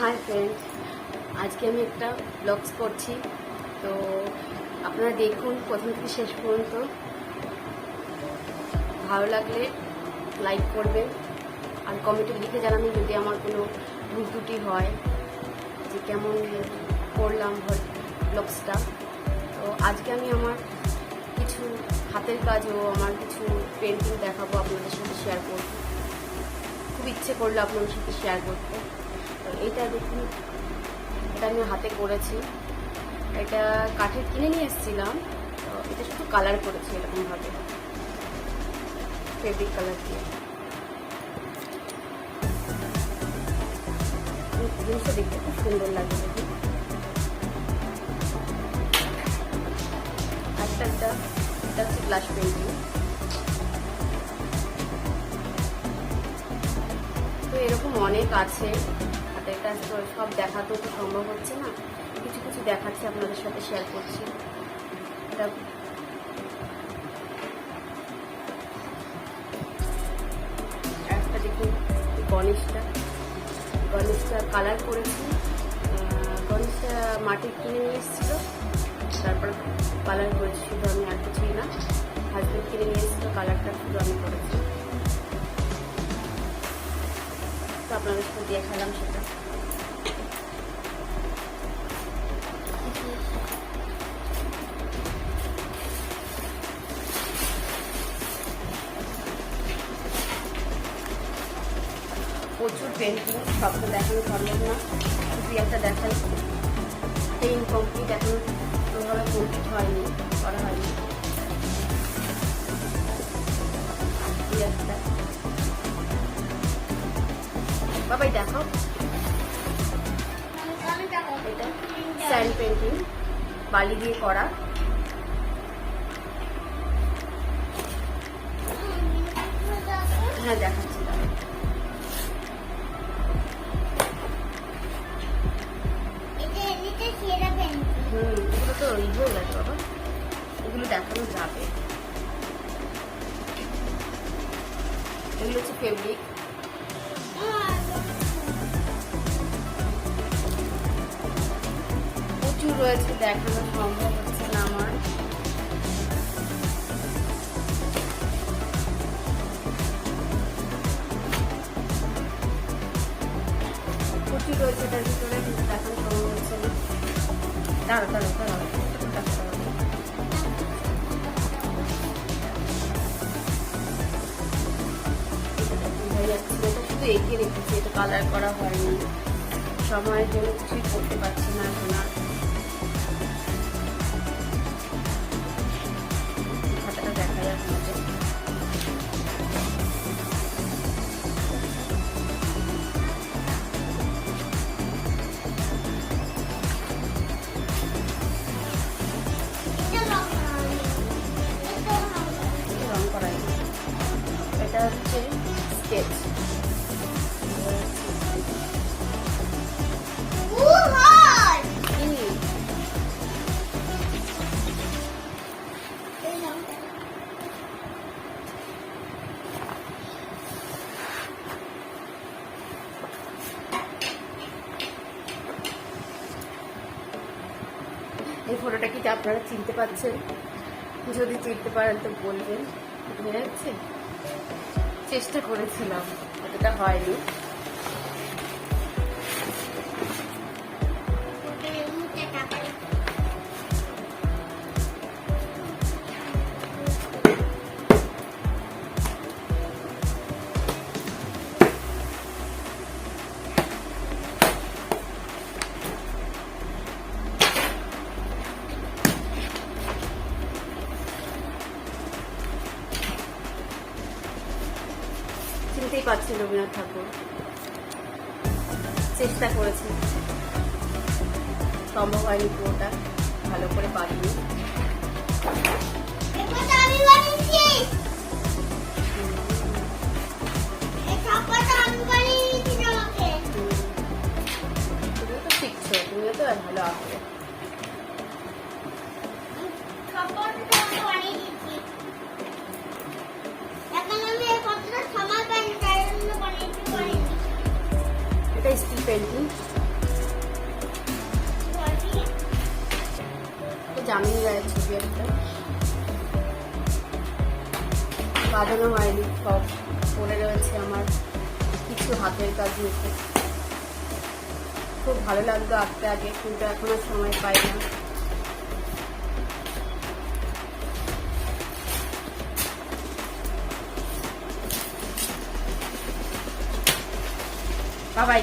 Hi friend আজকে আমি একটা ব্লগস করছি। তো আপনারা দেখুন, প্রথম থেকে শেষ পর্যন্ত। ভালো লাগলে লাইক করবেন। আর কমেন্টে লিখে জানাবেন যদি আমার কোনো ভুল ত্রুটি হয়, যে কেমন করলাম ব্লগসটা তো আজকে আমি আমার কিছু হাতের কাজ ও আমার কিছু পেন্টিং দেখাবো আপনাদের সাথে শেয়ার করব। খুব ইচ্ছে করল আপনাদের সাথে শেয়ার করতে। এইটা দেখুন। এটা আমি হাতে করেছি। এটা কাঠের কিনে নিয়ে এসেছিলাম। এটা শুধু কালার করেছি এরকমভাবে। ফেব্রিক কালার দিয়ে। জিনিসটা দেখতে খুব সুন্দর লাগে দেখি একটা একটা, এটা হচ্ছে গ্লাস পেন্টিং তো এরকম অনেক আছে। হাতের কাজ তো সব দেখাতেও তো সম্ভব হচ্ছে না। কিছু কিছু দেখাচ্ছি, আপনাদের সাথে শেয়ার করছি। এটা একটা দেখুন, গণেশটা। গণেশটা কালার করেছি। গণেশটা মাটির কিনে নিয়ে এসেছিল। তারপর কালার করেছি, শুধু আমি আর কিছুই না। হাজব্যান্ড কিনে নিয়ে এসেছিল কালারটা শুধু আমি করেছি। তো আপনাদের সাথে দেখালাম সেটা। প্রচুর পেন্টিং সব তো দেখানো সম্ভব না। শুধু একটা দেখাই। ইনকমপ্লিট এখন ওইভাবে কমপ্লিট হয়নি, করা হয়নি। একটা। বাবাই দেখো। এটা স্যান্ড পেন্টিং বালি দিয়ে করা। হ্যাঁ দেখাচ্ছি কিছুই করতে পারছি না এখন আর খাতাটা দেখা যাচ্ছে আপনারা চিনতে পারছেন যদি চিনতে পারেন তো বলবেন। মনে যাচ্ছে চেষ্টা করেছিলাম এতটা হয়নি। চিনতেই পারছেন রবীন্দ্রনাথ ঠাকুর। চেষ্টা করেছি। সম্ভব হয়নি পুরোটা ভালো করে পারিনি। তুমিও তো শিখছো তুমিও তো ভালো আঁকো। পেস্টি পেন্টিং জামিন গায়ের ছবি একটা। বাজানো হয়নি, সব পড়ে রয়েছে আমার কিছু হাতের কাজ নিতে। খুব ভালো লাগতো আঁকতে আগে, কিন্তু এখন আর সময় পাই না। বাবাই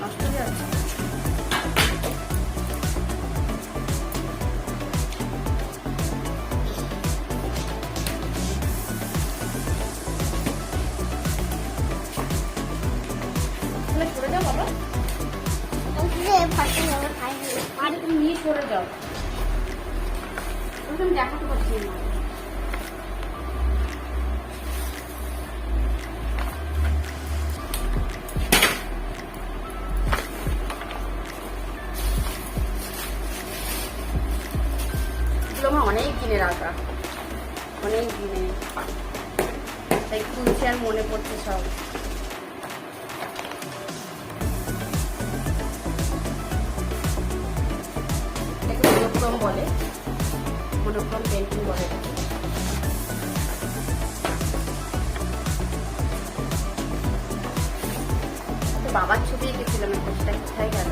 নষ্ট হয়ে যাচ্ছে নিয়ে সরে যাও দেখাতে পারছি না অনেক দিনে রাখা অনেক দিনে তাই খুলছে আর মনে পড়ছে সব। মনোক্রম বলে। মনোক্রম পেন্টিং বলে। বাবার ছবি এঁকেছিলাম সেটা কোথায় গেল?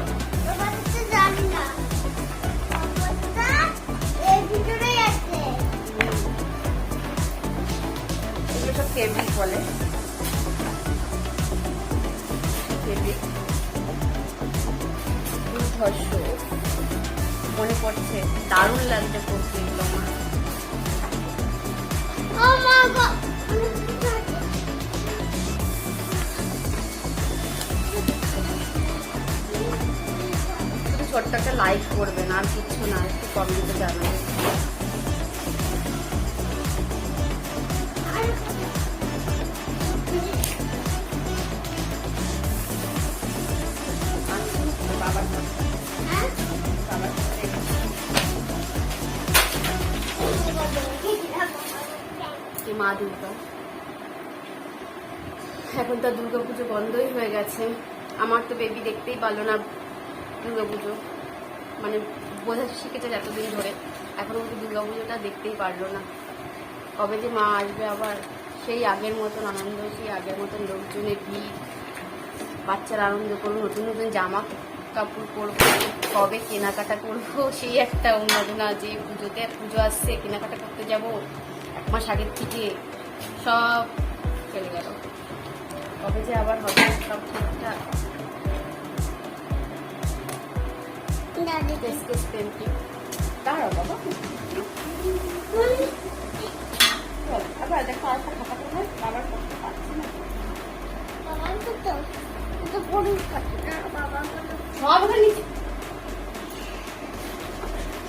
জানি না। ফেব্রিক বলে। ফেব্রিক দুর্ধর্ষ। মনে পড়ছে দারুণ লাগছে পড়তে আমার ছোট্ট একটা লাইক করবেন আর কিছু না একটু কমেন্টে জানাবেন কি মা দুর্গা। এখন তো দুর্গা পুজো বন্ধই হয়ে গেছে। আমার তো বেবি দেখতেই পারল না দুর্গা পুজো মানে বোঝা শিখেছে এতদিন ধরে। এখন কিন্তু দুর্গা পুজোটা দেখতেই পারল না। কবে যে মা আসবে আবার সেই আগের মতন আনন্দ, সেই আগের মতন লোকজনের ভিড়। বাচ্চারা আনন্দ করব, নতুন নতুন জামা কাপড় পরবো, কবে কেনাকাটা করব, সেই একটা উন্মাদনা যে পুজোতে পুজো আসছে, কেনাকাটা করতে যাব। মাস আগের থেকে সব চলে গেল। কবে যে আবার হবে সব ঠিকঠাক। দাঁড়াও বাবা আবার দেখো আর একটা খাতা কোথায় বাবার করতে পারছি না। বাবা তো সব ওখানে নিচে।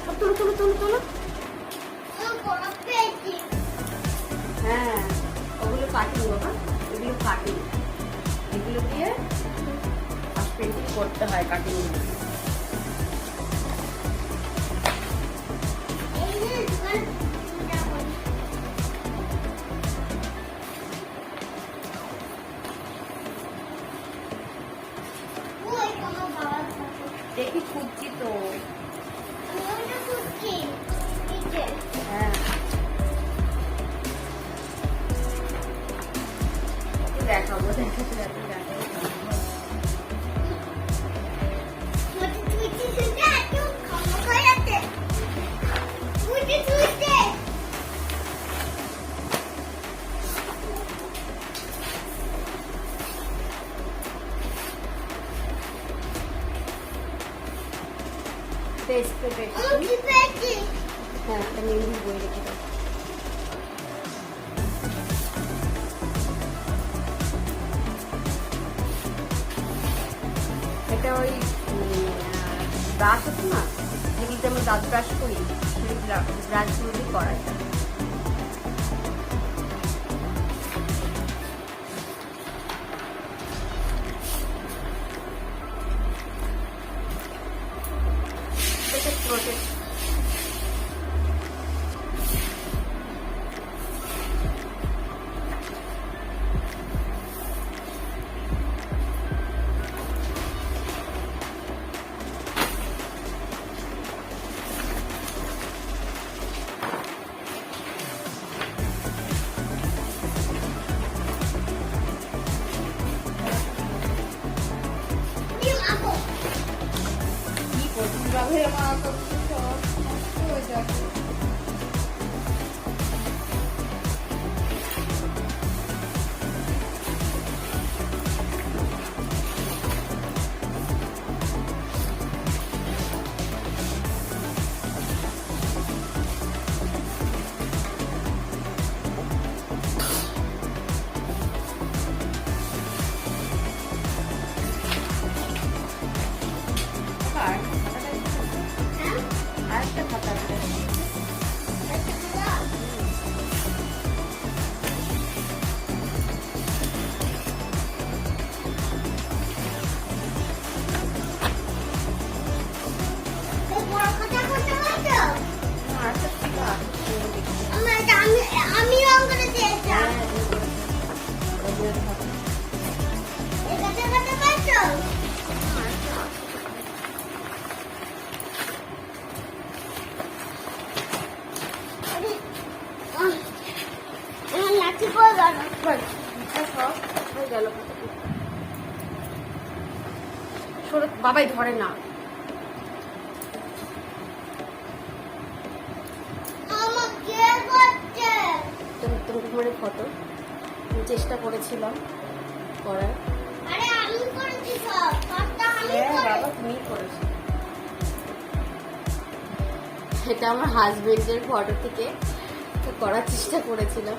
সব তুলো তুলো তুলো তুলো। বড় পেয়েছি। হ্যাঁ ওগুলো কাটিং বাবা এগুলো কাটিং এগুলো দিয়ে পেন্টিং করতে হয় কাটিং এই পেয়েছি হ্যাঁ একটা মেহেন্দির বই রেখে দেবো এটা ওই ব্রাশ আছে না যেগুলোতে আমরা দাঁত ব্রাশ করি সেই ব্রাশগুলো করা এটা বাবাই ধরে না। আমার ফটো। চেষ্টা করেছিলাম করার। হ্যাঁ এটা আমার হাজবেন্ডের ফটো থেকে করার চেষ্টা করেছিলাম।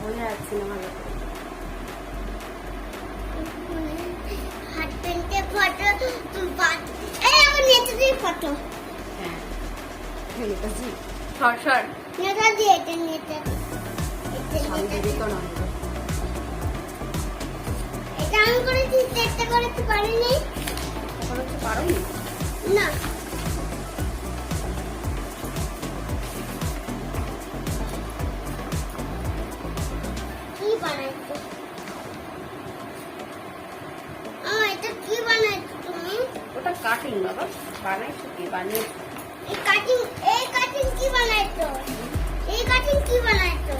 মনে রাখছি না ভালো ফটো এই আমার নেতাদের ফটো হ্যাঁ। নেতাজি সর সর। নেতাজি এটা নেতা স্বামী বিবেকানন্দ এটা আমি করেছি চেষ্টা করতে পারিনি। এখন পারোনি? না। কাটিং বাবা বানাইছো কি? বানিয়েছো? এই কাটিং এই কাটিং কি বানাইছো? এই কাটিং কি বানাইছো?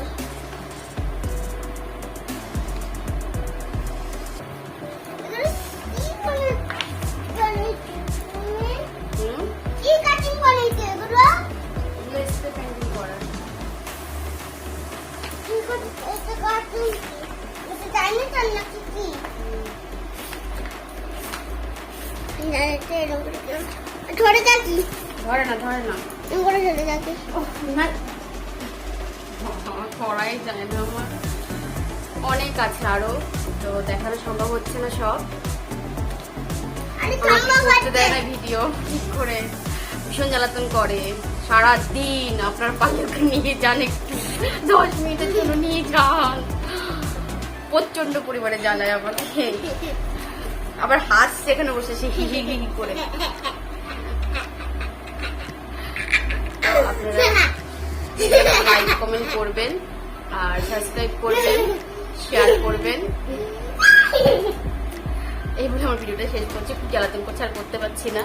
এগুলো? কি ধরে। থাকি ধরে না ধরে না। করে ধরে থাকি ওহ, করাই যায় না আমার। অনেক আছে আরও তো দেখানো সম্ভব হচ্ছে না সব। আমাকে দেয় না ভিডিও ঠিক করে। ভীষণ জ্বালাতন করে। সারা দিন আপনার পালকে নিয়ে যান একটু। দশ মিনিটের জন্য নিয়ে যান। প্রচণ্ড পরিমাণে জ্বালায় আমার আবার হাত সেখানে বসে সে হি হি হি করে। আপনারা লাইক কমেন্ট করবেন, আর সাবস্ক্রাইব করবেন শেয়ার করবেন। এই বলে আমার ভিডিওটা শেষ করছি, খুব জ্বালাতন করছে, আর করতে পারছি না।